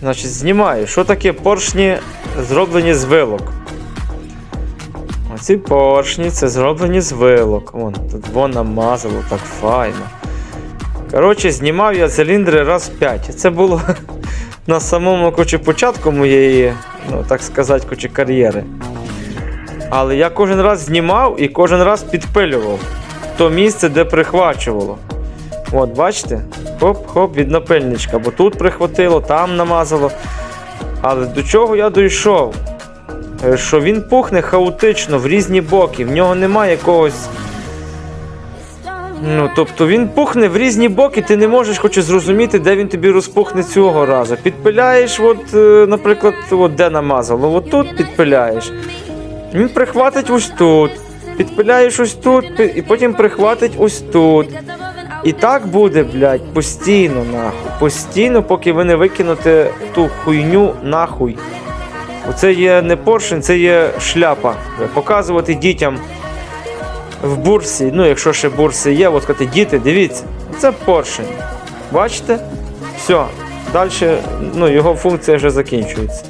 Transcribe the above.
Значить, знімаю. Що таке поршні зроблені з вилок? Оці поршні це зроблені з вилок. Вон, тут вон намазало, так файно. Коротше, знімав я циліндри раз 5. Це було на самому коротше, початку моєї, ну так сказати, коротше, кар'єри. Але я кожен раз знімав і кожен раз підпилював то місце, де прихвачувало. От, бачите? Хоп-хоп, від напильничка, бо тут прихватило, там намазало. Але до чого я дійшов? Е, Що він пухне хаотично в різні боки, в нього немає якогось. Ну, тобто він пухне в різні боки, ти не можеш хоче зрозуміти, де він тобі розпухне цього разу. Підпиляєш, от, е, наприклад, от де намазало, от тут підпиляєш. Він прихватить ось тут. Підпиляєш ось тут, і потім прихватить ось тут. І так буде, блядь, постійно, нахуй. Постійно, поки ви не викинете ту хуйню нахуй. Оце є не поршень, це є шляпа. Показувати дітям в бурсі, ну якщо ще бурси є, от сказати, діти, дивіться, це поршень. Бачите? Все. Далі ну, його функція вже закінчується.